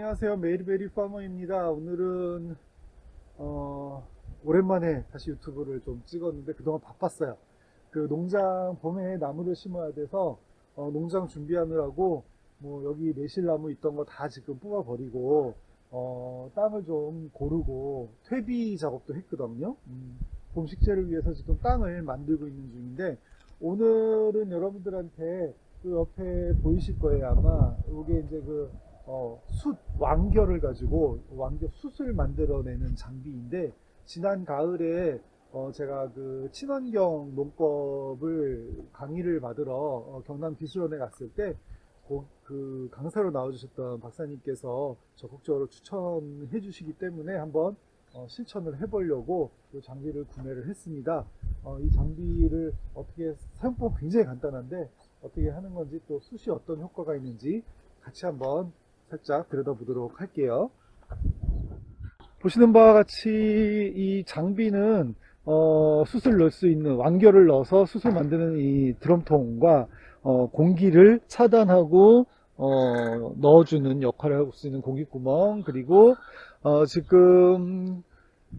안녕하세요. 메일베리 파머입니다. 오늘은 어, 오랜만에 다시 유튜브를 좀 찍었는데 그동안 바빴어요. 그 농장 봄에 나무를 심어야 돼서 어, 농장 준비하느라고 뭐 여기 매실나무 있던 거 다 지금 뽑아버리고 어, 땅을 좀 고르고 퇴비 작업도 했거든요. 음, 봄 식재를 위해서 지금 땅을 만들고 있는 중인데 오늘은 여러분들한테 그 옆에 보이실 거예요 아마 이게 이제 그 어, 숯 왕겨를 가지고 왕겨 숯을 만들어내는 장비인데 지난 가을에 어, 제가 그 친환경 농법을 강의를 받으러 어, 경남 기술원에 갔을 때 그 강사로 나와주셨던 박사님께서 적극적으로 추천해 주시기 때문에 한번 어, 실천을 해보려고 이 장비를 구매를 했습니다. 어, 이 장비를 어떻게 사용법 굉장히 간단한데 어떻게 하는 건지 또 숯이 어떤 효과가 있는지 같이 한번 살짝 들여다보도록 할게요. 보시는 바와 같이 이 장비는 어, 숯을 넣을 수 있는 완결을 넣어서 숯을 만드는 이 드럼통과 어, 공기를 차단하고 어, 넣어주는 역할을 하고 있는 공기구멍 그리고 어, 지금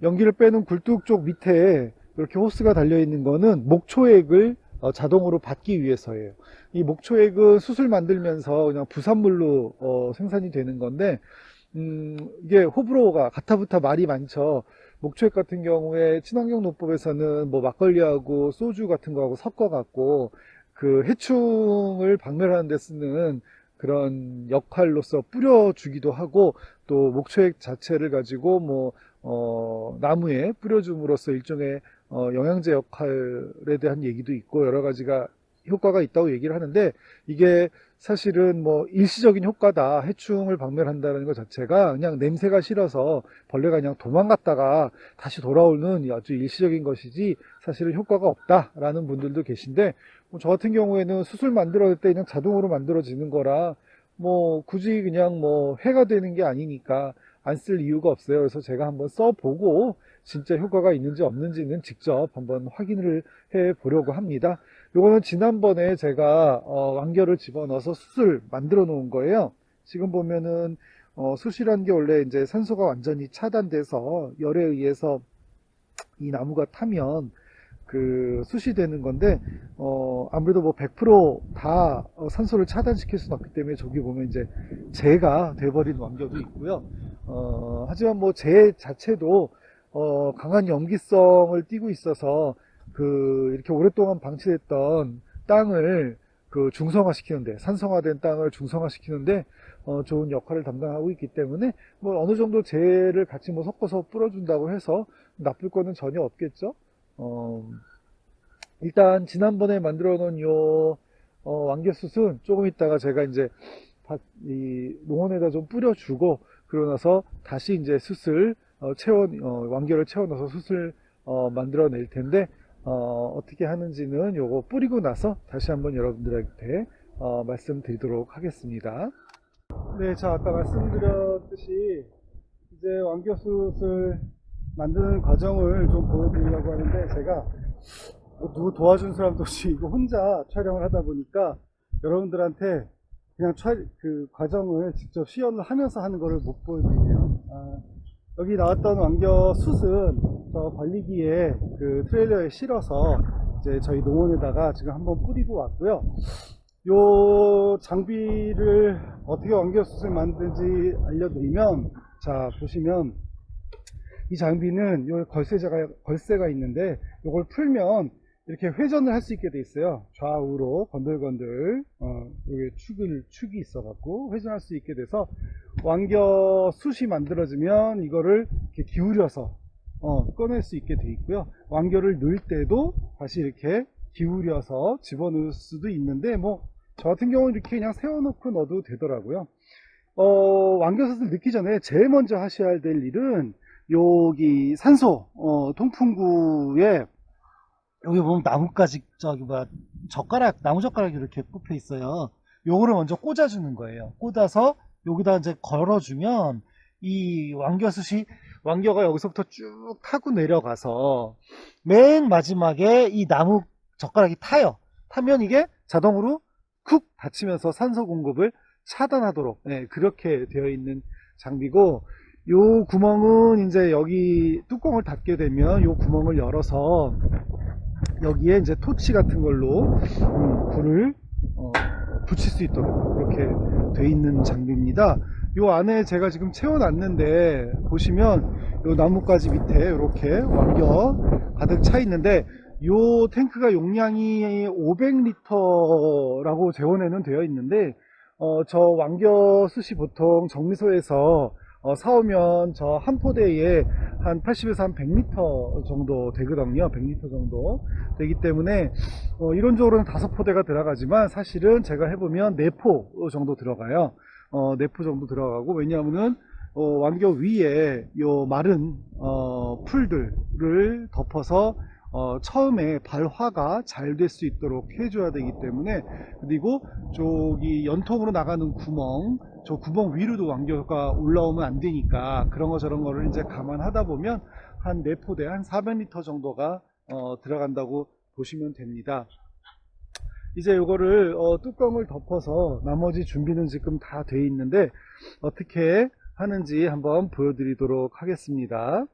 연기를 빼는 굴뚝 쪽 밑에 이렇게 호스가 달려 있는 거는 목초액을 어, 자동으로 받기 위해서예요. 이 목초액은 숯을 만들면서 그냥 부산물로 어, 생산이 되는 건데 음, 이게 호불호가 가타부타 말이 많죠. 목초액 같은 경우에 친환경 농법에서는 뭐 막걸리하고 소주 같은 거하고 섞어 갖고 그 해충을 박멸하는 데 쓰는 그런 역할로서 뿌려주기도 하고 또 목초액 자체를 가지고 뭐 어, 나무에 뿌려줌으로써 일종의 어, 영양제 역할에 대한 얘기도 있고 여러 가지가 효과가 있다고 얘기를 하는데 이게 사실은 뭐 일시적인 효과다 해충을 박멸한다는 것 자체가 그냥 냄새가 싫어서 벌레가 그냥 도망갔다가 다시 돌아오는 아주 일시적인 것이지 사실은 효과가 없다라는 분들도 계신데 뭐 저 같은 경우에는 수술 만들어낼 때 그냥 자동으로 만들어지는 거라 뭐 굳이 그냥 뭐 해가 되는 게 아니니까 안 쓸 이유가 없어요. 그래서 제가 한번 써보고 진짜 효과가 있는지 없는지는 직접 한번 확인을 해 보려고 합니다. 요거는 지난번에 제가 어, 완결을 집어넣어서 숯을 만들어 놓은 거예요. 지금 보면은 어, 숯이라는 게 원래 이제 산소가 완전히 차단돼서 열에 의해서 이 나무가 타면 그 숯이 되는 건데 어, 아무래도 뭐 100%다 어, 산소를 차단시킬 수는 없기 때문에 저기 보면 이제 재가 돼버린 완결도 있고요. 어, 하지만 뭐 재 자체도 어, 강한 염기성을 띠고 있어서 그 이렇게 오랫동안 방치됐던 땅을 그 중성화시키는데 산성화된 땅을 중성화시키는데 어, 좋은 역할을 담당하고 있기 때문에 뭐 어느 정도 재를 같이 뭐 섞어서 뿌려준다고 해서 나쁠 거는 전혀 없겠죠. 어, 일단 지난번에 만들어 놓은 요 어, 왕개숯은 조금 있다가 제가 이제 밭- 이 농원에다 좀 뿌려주고 그러고 나서 다시 이제 숯을 어, 채워 어, 완결을 채워 넣어서 숯을 어, 만들어 낼 텐데 어, 떻게 하는지는 요거 뿌리고 나서 다시 한번 여러분들한테 어, 말씀드리도록 하겠습니다. 네, 자 아까 말씀드렸듯이 이제 완결숯을 만드는 과정을 좀 보여드리려고 하는데 제가 뭐 누구 도와준 사람도 없이 이거 혼자 촬영을 하다 보니까 여러분들한테 그냥 촬, 그 과정을 직접 시연을 하면서 하는 거를 못 보여드리네요. 아, 여기 나왔던 완겨 숯은 저 관리기에 그 트레일러에 실어서 이제 저희 농원에다가 지금 한번 뿌리고 왔고요. 요 장비를 어떻게 완겨 숯을 만드는지 알려드리면 자 보시면 이 장비는 요 걸쇠가 걸쇠가 있는데 요걸 풀면 이렇게 회전을 할 수 있게 돼 있어요. 좌우로 건들건들 어, 여기 축을 축이 있어 갖고 회전할 수 있게 돼서 완겨 숯이 만들어지면 이거를 이렇게 기울여서 어, 꺼낼 수 있게 돼 있고요. 완겨를 넣을 때도 다시 이렇게 기울여서 집어넣을 수도 있는데 뭐 저 같은 경우는 이렇게 그냥 세워놓고 넣어도 되더라고요. 어, 완겨솥을 넣기 전에 제일 먼저 하셔야 될 일은 여기 산소 어, 통풍구에 여기 보면 나뭇가지 저기 뭐야 젓가락 나무 젓가락이 이렇게 꼽혀 있어요. 요거를 먼저 꽂아주는 거예요. 꽂아서 여기다 이제 걸어주면 이 완겨숯이 완겨가 여기서부터 쭉 타고 내려가서 맨 마지막에 이 나무 젓가락이 타요. 타면 이게 자동으로 쿡 닫히면서 산소 공급을 차단하도록 네, 그렇게 되어 있는 장비고 요 구멍은 이제 여기 뚜껑을 닫게 되면 요 구멍을 열어서 여기에 이제 토치 같은 걸로 음, 불을 어, 붙일 수 있도록 그렇게 돼 있는 장비입니다. 요 안에 제가 지금 채워놨는데 보시면 요 나뭇가지 밑에 이렇게 완겨 가득 차 있는데 요 탱크가 용량이 500리터라고 재원에는 되어 있는데 어, 저 왕겨 숯이 보통 정미소에서 어, 사오면 저 한 포대에 한 80에서 한 100리터 정도 되거든요. 100리터 정도 되기 때문에 어, 이론적으로는 다섯 포대가 들어가지만 사실은 제가 해보면 4포 정도 들어가요. 어, 4포 정도 들어가고 왜냐하면은 어, 왕겨 위에 요 마른 어, 풀들을 덮어서 어, 처음에 발화가 잘 될 수 있도록 해줘야 되기 때문에 그리고 저기 연통으로 나가는 구멍 저 구멍 위로도 왕겨가 올라오면 안 되니까 그런 거 저런 거를 이제 감안하다 보면 한 4포대 한 400리터 정도가 어, 들어간다고 보시면 됩니다. 이제 요거를 어, 뚜껑을 덮어서 나머지 준비는 지금 다 돼 있는데 어떻게 하는지 한번 보여드리도록 하겠습니다.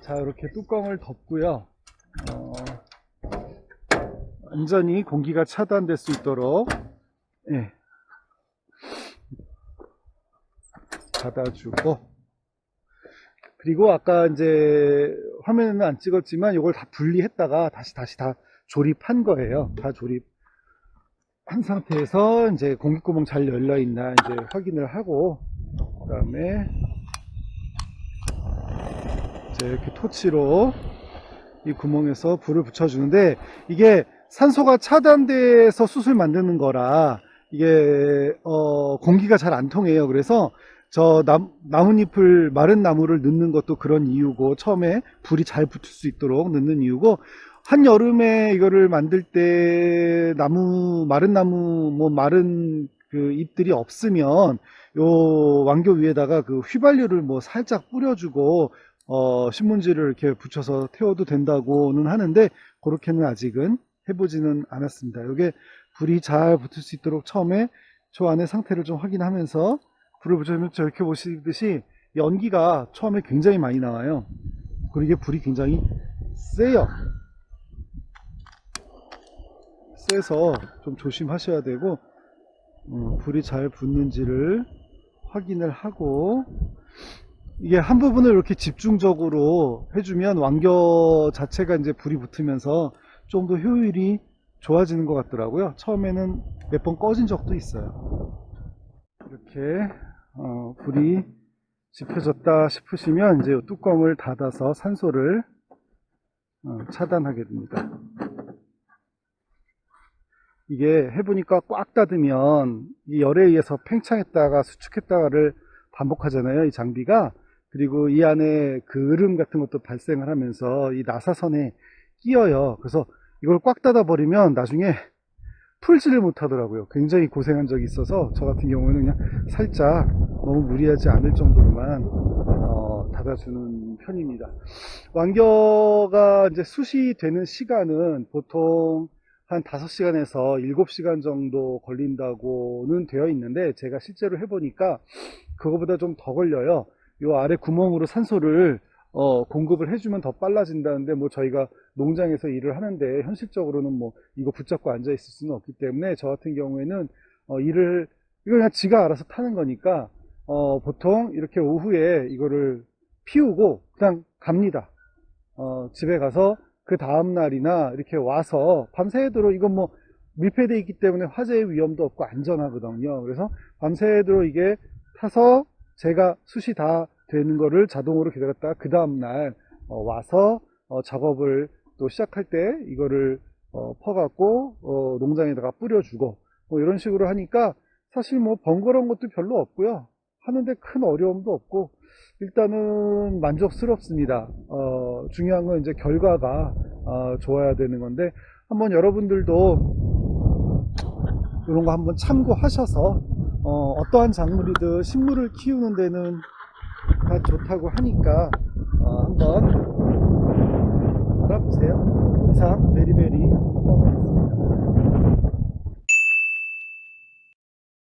자 이렇게 뚜껑을 덮고요. 어, 완전히 공기가 차단될 수 있도록 예. 닫아주고 그리고 아까 이제 화면에는 안 찍었지만 이걸 다 분리했다가 다시 다시 다 조립한 거예요. 다 조립 한 상태에서 이제 공기구멍 잘 열려 있나 이제 확인을 하고 그다음에 이제 이렇게 토치로 이 구멍에서 불을 붙여주는데 이게 산소가 차단돼서 숯을 만드는 거라 이게 어, 공기가 잘 안 통해요. 그래서 저 남, 나뭇잎을 마른 나무를 넣는 것도 그런 이유고 처음에 불이 잘 붙을 수 있도록 넣는 이유고 한 여름에 이거를 만들 때 나무 마른 나무 뭐 마른 그 잎들이 없으면 요 왕교 위에다가 그 휘발유를 뭐 살짝 뿌려주고 어, 신문지를 이렇게 붙여서 태워도 된다고는 하는데 그렇게는 아직은 해보지는 않았습니다. 이게 불이 잘 붙을 수 있도록 처음에 저 안의 상태를 좀 확인하면서 불을 붙여주면 저렇게 보시듯이 연기가 처음에 굉장히 많이 나와요. 그리고 이게 불이 굉장히 세요. 세서 좀 조심하셔야 되고 음, 불이 잘 붙는지를 확인을 하고 이게 한 부분을 이렇게 집중적으로 해주면 왕겨 자체가 이제 불이 붙으면서 좀 더 효율이 좋아지는 것 같더라고요. 처음에는 몇 번 꺼진 적도 있어요. 이렇게 어, 불이 지펴졌다 싶으시면 이제 이 뚜껑을 닫아서 산소를 어, 차단하게 됩니다. 이게 해보니까 꽉 닫으면 이 열에 의해서 팽창했다가 수축했다가를 반복하잖아요. 이 장비가. 그리고 이 안에 그 으름 같은 것도 발생을 하면서 이 나사선에 끼어요. 그래서 이걸 꽉 닫아 버리면 나중에 풀지를 못하더라고요. 굉장히 고생한 적이 있어서 저 같은 경우는 그냥 살짝 너무 무리하지 않을 정도로만 어, 닫아주는 편입니다. 왕겨가 이제 숯이 되는 시간은 보통 한 5시간에서 7시간 정도 걸린다고는 되어 있는데 제가 실제로 해보니까 그거보다 좀 더 걸려요. 요 아래 구멍으로 산소를 어, 공급을 해주면 더 빨라진다는데 뭐 저희가 농장에서 일을 하는데 현실적으로는 뭐 이거 붙잡고 앉아 있을 수는 없기 때문에 저 같은 경우에는 어, 일을 이거 그냥 지가 알아서 타는 거니까 어, 보통 이렇게 오후에 이거를 피우고 그냥 갑니다. 어, 집에 가서 그 다음 날이나 이렇게 와서 밤새도록 이건 뭐 밀폐되어 있기 때문에 화재의 위험도 없고 안전하거든요. 그래서 밤새도록 이게 타서 제가 숯이 다 되는 거를 자동으로 기다렸다가 그 다음날 어, 와서 어, 작업을 또 시작할 때 이거를 어, 퍼갖고 어, 농장에다가 뿌려주고 뭐 이런 식으로 하니까 사실 뭐 번거로운 것도 별로 없고요. 하는데 큰 어려움도 없고 일단은 만족스럽습니다. 어, 중요한 건 이제 결과가 어, 좋아야 되는 건데 한번 여러분들도 이런 거 한번 참고하셔서 어, 떠한 작물이든 식물을 키우는 데는 다 좋다고 하니까 어, 한번 알아보세요. 이상 메리베리